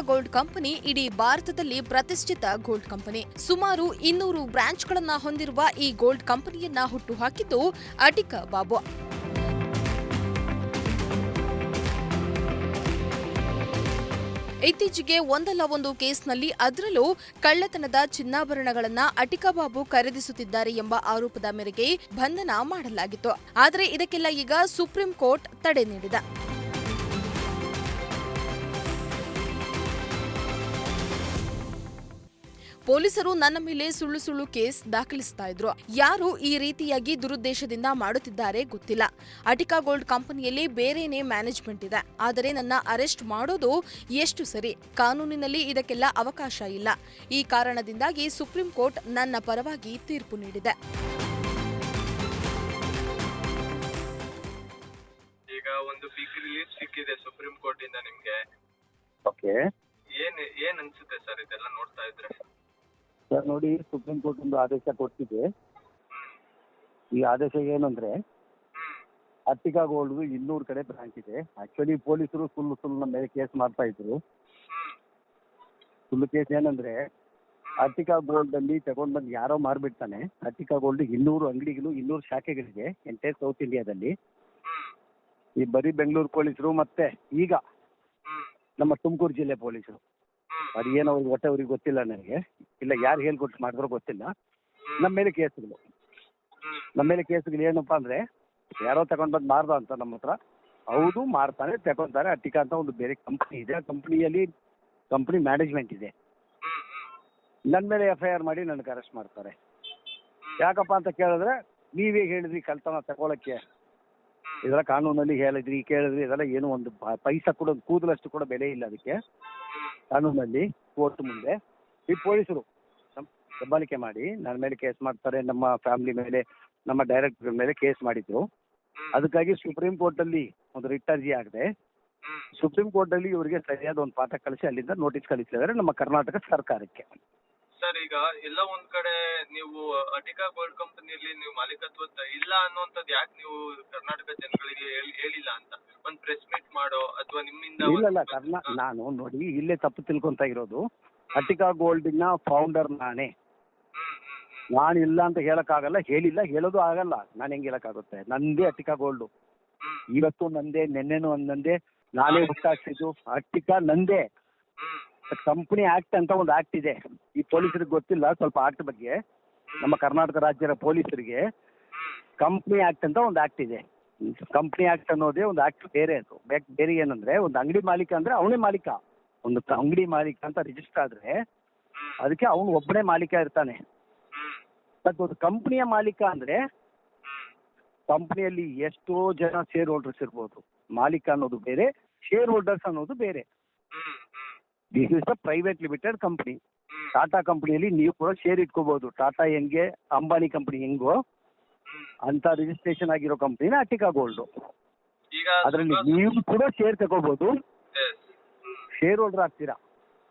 Gold company ಇಡೀ ಭಾರತದಲ್ಲಿ ಪ್ರತಿಷ್ಠಿತ ಗೋಲ್ಡ್ ಕಂಪನಿ. ಸುಮಾರು ಇನ್ನೂರು ಬ್ರಾಂಚ್ಗಳನ್ನ ಹೊಂದಿರುವ ಈ ಗೋಲ್ಡ್ ಕಂಪನಿಯನ್ನ ಹುಟ್ಟುಹಾಕಿದ್ದು ಅಟಿಕ ಬಾಬು. ಇತ್ತೀಚೆಗೆ ಒಂದಲ್ಲ ಒಂದು ಕೇಸ್ನಲ್ಲಿ ಅದರಲ್ಲೂ ಕಳ್ಳತನದ ಚಿನ್ನಾಭರಣಗಳನ್ನ ಅಟಿಕಾ ಬಾಬು ಖರೀದಿಸುತ್ತಿದ್ದಾರೆ ಎಂಬ ಆರೋಪದ ಮೇರೆಗೆ ಬಂಧನ ಮಾಡಲಾಗಿತ್ತು. ಆದರೆ ಇದಕ್ಕೆಲ್ಲ ಈಗ ಸುಪ್ರೀಂ ಕೋರ್ಟ್ ತಡೆ ನೀಡಿದೆ. ಪೊಲೀಸರು ನನ್ನ ಮೇಲೆ ಸುಳ್ಳು ಸುಳ್ಳು ಕೇಸ್ ದಾಖಲಿಸ್ತಾ ಇದ್ರು. ಯಾರು ಈ ರೀತಿಯಾಗಿ ದುರುದ್ದೇಶದಿಂದ ಮಾಡುತ್ತಿದ್ದಾರೆ ಗೊತ್ತಿಲ್ಲ. ಅಟಿಕಾ ಗೋಲ್ಡ್ ಕಂಪನಿಯಲ್ಲಿ ಬೇರೆನೇ ಮ್ಯಾನೇಜ್ಮೆಂಟ್ ಇದೆ. ಆದರೆ ನನ್ನ ಅರೆಸ್ಟ್ ಮಾಡೋದು ಎಷ್ಟು ಸರಿ? ಕಾನೂನಿನಲ್ಲಿ ಇದಕ್ಕೆಲ್ಲ ಅವಕಾಶ ಇಲ್ಲ. ಈ ಕಾರಣದಿಂದಾಗಿ ಸುಪ್ರೀಂ ಕೋರ್ಟ್ ನನ್ನ ಪರವಾಗಿ ತೀರ್ಪು ನೀಡಿದೆ. ಈಗ ಒಂದು ಬಿಗ್ ರಿಲೀಫ್ ಸಿಕ್ಕಿದೆ ಸುಪ್ರೀಂ ಕೋರ್ಟ್ ಇಂದ ನಿಮ್ಗೆ. ಓಕೆ ಏನ್ ಏನ್ ಅನ್ಸುತ್ತೆ ಸರ್ ಇದೆಲ್ಲ ನೋಡ್ತಾ ಇದ್ರೆ? ಸರ್ ನೋಡಿ, ಸುಪ್ರೀಂ ಕೋರ್ಟ್ ಒಂದು ಆದೇಶ ಕೊಟ್ಟಿದೆ. ಈ ಆದೇಶ ಏನಂದ್ರೆ ಹ್ಮ್ ಅರ್ಟಿಕಾ ಗೋಲ್ಡ್ ಇನ್ನೂರು ಕಡೆ ಬ್ರಾಂಚ್ ಇದೆ. ಆಕ್ಚುಲಿ ಪೊಲೀಸರು ಸುಳ್ಳು ಸುಳ್ಳು ನಮ್ಮ ಮೇಲೆ ಕೇಸ್ ಮಾಡ್ತಾ ಇದ್ರು. ಸುಳ್ಳು ಕೇಸ್ ಏನಂದ್ರೆ, ಅರ್ಟಿಕಾ ಗೋಲ್ಡ್ ಅಲ್ಲಿ ತಗೊಂಡ್ ಬಂದು ಯಾರೋ ಮಾರ್ಬಿಡ್ತಾನೆ. ಅರ್ಟಿಕಾ ಗೋಲ್ಡ್ ಇನ್ನೂರು ಅಂಗಡಿಗಳು, ಇನ್ನೂರು ಶಾಖೆಗಳಿಗೆ ಎಂಟೈರ್ ಸೌತ್ ಇಂಡಿಯಾದಲ್ಲಿ. ಈ ಬರೀ ಬೆಂಗಳೂರು ಪೊಲೀಸರು ಮತ್ತೆ ಈಗ ನಮ್ಮ ತುಮಕೂರು ಜಿಲ್ಲೆ ಪೊಲೀಸರು. ಅದು ಏನೋ ಅವ್ರಿಗೆ ಹೊಟ್ಟೆ ಅವ್ರಿಗೆ ಗೊತ್ತಿಲ್ಲ ನನಗೆ. ಇಲ್ಲ ಯಾರು ಹೇಳ್ಕೊಟ್ಟು ಮಾಡಿದ್ರು ಗೊತ್ತಿಲ್ಲ. ನಮ್ಮ ಮೇಲೆ ಕೇಸುಗಳು. ನಮ್ಮ ಮೇಲೆ ಕೇಸುಗಳು ಏನಪ್ಪ ಅಂದ್ರೆ ಯಾರೋ ತಗೊಂಡು ಬಂದು ಮಾರ್ದ ಅಂತ ನಮ್ಮ ಹತ್ರ. ಹೌದು ಮಾರ್ತಾನೆ ತಗೊಂತಾರೆ. ಅಟ್ಟಿಕಾ ಅಂತ ಒಂದು ಬೇರೆ ಕಂಪ್ನಿ ಇದೆ. ಆ ಕಂಪ್ನಿಯಲ್ಲಿ ಕಂಪ್ನಿ ಮ್ಯಾನೇಜ್ಮೆಂಟ್ ಇದೆ. ನನ್ನ ಮೇಲೆ ಎಫ್ ಐ ಆರ್ ಮಾಡಿ ನನಗೆ ಅರೆಸ್ಟ್ ಮಾಡ್ತಾರೆ. ಯಾಕಪ್ಪ ಅಂತ ಕೇಳಿದ್ರೆ ನೀವೇ ಹೇಳಿದ್ರಿ ಕಳ್ತನ ತಗೊಳಕ್ಕೆ. ಇದೆಲ್ಲ ಕಾನೂನಲ್ಲಿ ಹೇಳಿದ್ರಿ, ಕೇಳಿದ್ರಿ, ಇದೆಲ್ಲ ಏನು ಒಂದು ಪೈಸಾ ಕೂಡ, ಕೂದಲಷ್ಟು ಕೂಡ ಬೆಲೆ ಇಲ್ಲ ಅದಕ್ಕೆ. ಕಾನೂನಲ್ಲಿ ಕೋರ್ಟ್ ಮುಂದೆ. ಈ ಪೊಲೀಸರು ದಬ್ಬಾಳಿಕೆ ಮಾಡಿ, ನನ್ನ ಮೇಲೆ ಕೇಸ್ ಮಾಡ್ತಾರೆ, ನಮ್ಮ ಫ್ಯಾಮಿಲಿ ಮೇಲೆ, ನಮ್ಮ ಡೈರೆಕ್ಟರ್ ಮೇಲೆ ಕೇಸ್ ಮಾಡಿದ್ರು. ಅದಕ್ಕಾಗಿ ಸುಪ್ರೀಂ ಕೋರ್ಟಲ್ಲಿ ಒಂದು ರಿಟ್ ಅರ್ಜಿ ಆಗದೆ, ಸುಪ್ರೀಂ ಸುಪ್ರೀಂ ಕೋರ್ಟಲ್ಲಿ ಇವರಿಗೆ ಸರಿಯಾದ ಒಂದು ಪಾಠ ಕಳಿಸಿ ಅಲ್ಲಿಂದ ನೋಟಿಸ್ ಕಳಿಸಿದ್ದಾರೆ ನಮ್ಮ ಕರ್ನಾಟಕ ಸರ್ಕಾರಕ್ಕೆ. ಸರ್ ಈಗ ಎಲ್ಲ ಒಂದ್ ಕಡೆ ನೀವು ಅಟಿಕಾ ಗೋಲ್ಡ್ ಕಂಪನಿಯಲ್ಲಿ ನೀವು ಮಾಲೀಕತ್ವ ಇಲ್ಲ ಅನ್ನುವಂಥದ್ದು ಯಾಕೆ ನೀವು ಕರ್ನಾಟಕ ಜನಗಳಿಗೆ ಹೇಳಿ- ಹೇಳಿಲ್ಲ ಅಂತ? ಒಂದ್ ಪ್ರೆಸ್ ಮೀಟ್ ಮಾಡೋ ಅಥವಾ ನಿಮ್ಮಿಂದ ಇಲ್ಲ ಇಲ್ಲ ಒಂದ್- ಕರ್ನಾ ನಾನು ನೋಡಿ ಇಲ್ಲೇ ತಪ್ಪು ತಿಳ್ಕೊಂತ ಇರೋದು. ಅಟಿಕಾ ನ ಫೌಂಡರ್ ನಾನೇ. ಹ್ಮ್ ಹ್ಮ್ ಹ್ಮ್. ನಾನು ಇಲ್ಲ ಅಂತ ಹೇಳಕ್ಕಾಗಲ್ಲ. ಹೇಳಿಲ್ಲ ಹೇಳೋದು ಆಗಲ್ಲ. ನಾನು ಹೆಂಗ್ ಹೇಳಕ್ಕಾಗುತ್ತೆ? ನಂದೇ ಅಟಿಕಾ ಗೋಲ್ಡು ಹ್ಮ್. ಇವತ್ತು ನಂದೇ ನೆನ್ನೆನೂ ನಂದೇ. ನಾನೇ ಹುಟ್ಟಾಕ್ಸಿದ್ದು ಅಟ್ಟಿಕಾ ನಂದೇ. ಕಂಪನಿ ಆಕ್ಟ್ ಅಂತ ಒಂದು ಆಕ್ಟ್ ಇದೆ. ಈ ಪೊಲೀಸರಿಗೆ ಗೊತ್ತಿಲ್ಲ, ಸ್ವಲ್ಪ ಆಕ್ಟ್ ಬಗ್ಗೆ. ನಮ್ಮ ಕರ್ನಾಟಕ ರಾಜ್ಯದ ಪೊಲೀಸರಿಗೆ ಕಂಪ್ನಿ ಆಕ್ಟ್ ಅಂತ ಒಂದು ಆಕ್ಟ್ ಇದೆ. ಕಂಪ್ನಿ ಆಕ್ಟ್ ಅನ್ನೋದೇ ಒಂದು ಆಕ್ಟ್ ಬೇರೆ ಅದು. ಬೇರೆ ಏನಂದ್ರೆ, ಒಂದು ಅಂಗಡಿ ಮಾಲೀಕ ಅಂದ್ರೆ ಅವನೇ ಮಾಲೀಕ. ಒಂದು ಅಂಗಡಿ ಮಾಲೀಕ ಅಂತ ರಿಜಿಸ್ಟರ್ ಆದ್ರೆ ಅದಕ್ಕೆ ಅವನು ಒಬ್ಬನೇ ಮಾಲೀಕ ಇರ್ತಾನೆ. ಬಟ್ ಒಂದು ಕಂಪ್ನಿಯ ಮಾಲೀಕ ಅಂದ್ರೆ ಕಂಪ್ನಿಯಲ್ಲಿ ಎಷ್ಟೋ ಜನ ಶೇರ್ ಹೋಲ್ಡರ್ಸ್ ಇರ್ಬೋದು. ಮಾಲೀಕ ಅನ್ನೋದು ಬೇರೆ ಶೇರ್ ಹೋಲ್ಡರ್ಸ್ ಅನ್ನೋದು ಬೇರೆ. This is the private limited company Tata ಕಂಪ್ನಿಯಲ್ಲಿ ನೀವು ಕೂಡ ಶೇರ್ ಇಟ್ಕೋಬಹುದು ಟಾಟಾ ಹೆಂಗೆ ಅಂಬಾನಿ ಕಂಪ್ನಿ ಹೆಂಗೋ ಅಂತ ರಿಜಿಸ್ಟ್ರೇಷನ್ ಆಗಿರೋ ಕಂಪ್ನಿನ ಅಟಿಕಾ ಗೋಲ್ಡ್ ಈಗ ಅದರಲ್ಲಿ ನೀವು ಕೂಡ ಶೇರ್ ತಗೋಬಹುದು. ಶೇರ್ ಹೋಲ್ಡರ್ ಆಗ್ತೀರಾ?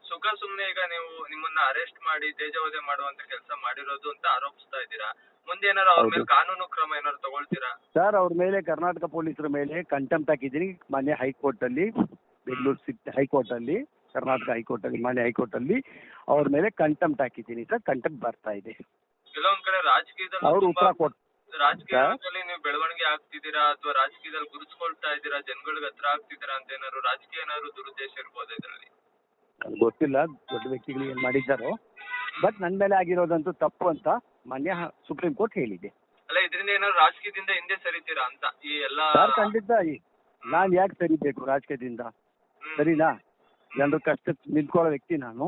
ಸುಖ ಸುಮ್ನೆ ಈಗ ನೀವು ನಿಮ್ಮನ್ನ ಅರೆಸ್ಟ್ ಮಾಡಿ ತೇಜವಧೆ ಮಾಡುವಂತ ಕೆಲಸ ಮಾಡಿರೋದು ಅಂತ ಆರೋಪಿಸ್ತಾ ಇದ್ದೀರಾ? ಮುಂದೆ ಏನಾರು ಅವ್ರ ಮೇಲೆ ಕಾನೂನು ಕ್ರಮ ಏನಾರು ತಗೊಳ್ತೀರಾ? ಸರ್ ಅವ್ರ ಮೇಲೆ ಕರ್ನಾಟಕ ಪೊಲೀಸರ ಮೇಲೆ ಕಂಟೆಂಪ್ಟ್ ಹಾಕಿದ್ದೀನಿ. ಮಾನ್ಯ ಹೈಕೋರ್ಟ್ ಅಲ್ಲಿ ಬೆಂಗಳೂರು ಸಿಟಿ ಹೈಕೋರ್ಟ್ ಅಲ್ಲಿ ಕರ್ನಾಟಕ ಹೈಕೋರ್ಟ್ ಅಲ್ಲಿ ಮಾನ್ಯ ಹೈಕೋರ್ಟ್ ಅಲ್ಲಿ ಅವ್ರ ಮೇಲೆ ಕಂಟೆಂಪ್ಟ್ ಹಾಕಿದ್ದೀನಿ ಸರ್ ಕಂಟೆಂಪ್ಟ್ ಬರ್ತಾ ಇದೆ. ಕೆಲವೊಂದ್ ಕಡೆ ರಾಜಕೀಯದಲ್ಲಿ ಅವ್ರು ತುಂಬಾ ಉತ್ತರ ಕೊಟ್ ರಾಜಕೀಯದಲ್ಲಿ ನೀವು ಬೆಳವಣಿಗೆ ಆಗ್ತಿದ್ದೀರಾ ಅಥವಾ ರಾಜಕೀಯದಲ್ಲಿ ಗುರುತಿಸ್ಕೊಳ್ತಾ ಇದ್ದೀರಾ ಜನಗಳಿಗೆ ಹತ್ರ ಆಗ್ತಿದ್ದೀರಾ ಅಂತ ಏನಾದ್ರು ರಾಜಕೀಯ ಏನಾದ್ರು ದುರುದ್ದೇಶ ಇರ್ಬೋದು ಇದರಲ್ಲಿ? ಗೊತ್ತಿಲ್ಲ ದೊಡ್ಡ ವ್ಯಕ್ತಿಗಳು ಏನ್ ಮಾಡಿದ್ದಾರೋ. ಬಟ್ ನನ್ನ ಮೇಲೆ ಆಗಿರೋದಂತೂ ತಪ್ಪು ಅಂತ ಮಾನ್ಯ ಸುಪ್ರೀಂ ಕೋರ್ಟ್ ಹೇಳಿದೆ. ಅಲ್ಲ ಇದರಿಂದ ಏನಾದ್ರು ರಾಜಕೀಯದಿಂದ ಹಿಂದೆ ಸರಿತೀರಾ ಅಂತ ಈ ಎಲ್ಲಾ ಸರ್ ಖಂಡಿತ ನಾನು ಯಾಕೆ ಸರಿಬೇಕು ರಾಜಕೀಯದಿಂದ. ಸರಿನಾ? ಜನರ ಕಷ್ಟಕ್ಕೆ ನಿಂತ್ಕೊಳ್ಳೋ ವ್ಯಕ್ತಿ ನಾನು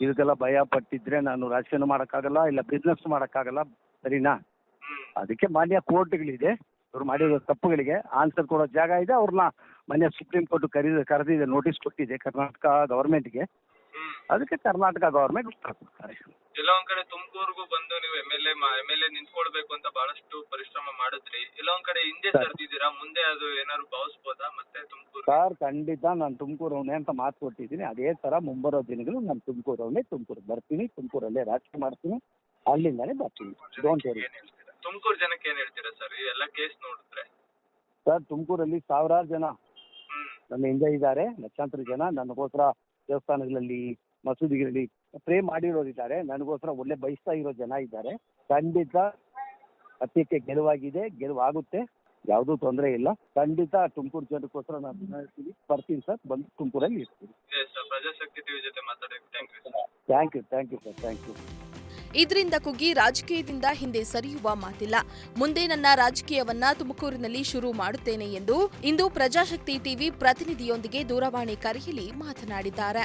ಇದಕ್ಕೆಲ್ಲ ಭಯ ಪಟ್ಟಿದ್ರೆ ನಾನು ರಾಜಕೀಯ ಮಾಡೋಕ್ಕಾಗಲ್ಲ, ಇಲ್ಲ ಬಿಸ್ನೆಸ್ ಮಾಡೋಕ್ಕಾಗಲ್ಲ ಸರಿನಾ. ಅದಕ್ಕೆ ಮಾನ್ಯ ಕೋರ್ಟ್ಗಳಿದೆ ಅವ್ರು ಮಾಡಿರೋ ತಪ್ಪುಗಳಿಗೆ ಆನ್ಸರ್ ಕೊಡೋ ಜಾಗ ಇದೆ ಅವ್ರನ್ನ ಮಾನ್ಯ ಸುಪ್ರೀಂ ಕೋರ್ಟ್ ಕರೀದ, ಕರೆದಿದೆ ನೋಟಿಸ್ ಕೊಟ್ಟಿದೆ ಕರ್ನಾಟಕ ಗವರ್ಮೆಂಟ್ಗೆ ಹ್ಮ್. ಅದಕ್ಕೆ ಕರ್ನಾಟಕ ಗವರ್ಮೆಂಟ್ ಒಂದ್ ಕಡೆ ತುಮಕೂರ್ಗೂ ಬಂದು ನೀವು M L A M L A ನಿಂತ್ಕೊಳ್ಬೇಕು ಅಂತ ಬಹಳಷ್ಟು ಪರಿಶ್ರಮ ಮಾಡಿದ್ರಿ. ಕೆಲವೊಂದ್ ಕಡೆ ಹಿಂದೆ ಸರ್. ಸರ್ದಿದ್ದೀರಾ? ಮುಂದೆ ಅದು ಏನಾದ್ರು ಭಾವಿಸ್ಬೋದಾ ಮತ್ತೆ ತುಮಕೂರು? ಸರ್ ಖಂಡಿತ ನಾನು ತುಮಕೂರವನೇ ಅಂತ ಮಾತು ಕೊಟ್ಟಿದ್ದೀನಿ. ಅದೇ ತರ ಮುಂಬರೋ ದಿನಗಳು ನಾನು ತುಮಕೂರವನೇ ತುಮಕೂರು ಬರ್ತೀನಿ. ತುಮಕೂರಲ್ಲೇ ರಾಜಕೀಯ ಮಾಡ್ತೀನಿ. ಅಲ್ಲಿಂದಾನೇ ಬರ್ತೀನಿ. ಡೋಂಟ್ ವರಿ ತುಮಕೂರು ಜನಕ್ಕೆ ಏನ್ ಹೇಳ್ತೀರಾ ಸರ್? ಈ ಎಲ್ಲ ಕೇಸ್ ನೋಡಿದ್ರೆ? ಸರ್ ತುಮಕೂರಲ್ಲಿ ಸಾವಿರಾರು ಜನ ನನ್ನ ಹಿಂದೆ ಇದ್ದಾರೆ. ಲಕ್ಷಾಂತರ ಜನ. ನನಗೋಸ್ಕರ ದೇವಸ್ಥಾನಗಳಲ್ಲಿ, ಮಸೂದಿಗಳಲ್ಲಿ ಪ್ರೇ ಮಾಡಿರೋರಿದ್ದಾರೆ. ನನಗೋಸ್ಕರ ಒಳ್ಳೆ ಬಯಸ್ತಾ ಇರೋ ಜನ ಇದ್ದಾರೆ. ಖಂಡಿತ ಸತ್ಯಕ್ಕೆ ಗೆಲುವಾಗಿದೆ, ಗೆಲುವಾಗುತ್ತೆ. ಯಾವುದೂ ತೊಂದರೆ ಇಲ್ಲ. ಖಂಡಿತ ತುಮಕೂರು ಜನಕ್ಕೋಸ್ಕರ ನಾನು ಬರ್ತೀನಿ ಸರ್. ಬಂದು ತುಮಕೂರಲ್ಲಿ ಇರ್ತೀನಿ. ಪ್ರಜಾಶಕ್ತಿ ಟಿವಿ ಜೊತೆ ಮಾತಾಡಕ್ಕೆ. Thank you thank you thank you sir thank you ಇದರಿಂದ ಕುಗ್ಗಿ ರಾಜಕೀಯದಿಂದ ಹಿಂದೆ ಸರಿಯುವ ಮಾತಿಲ್ಲ. ಮುಂದೆ ನನ್ನ ರಾಜಕೀಯವನ್ನ ತುಮಕೂರಿನಲ್ಲಿ ಶುರು ಮಾಡುತ್ತೇನೆ ಎಂದು ಇಂದು ಪ್ರಜಾಶಕ್ತಿ ಟಿವಿ ಪ್ರತಿನಿಧಿಯೊಂದಿಗೆ ದೂರವಾಣಿ ಕರೆಯಲ್ಲಿ ಮಾತನಾಡಿದ್ದಾರೆ.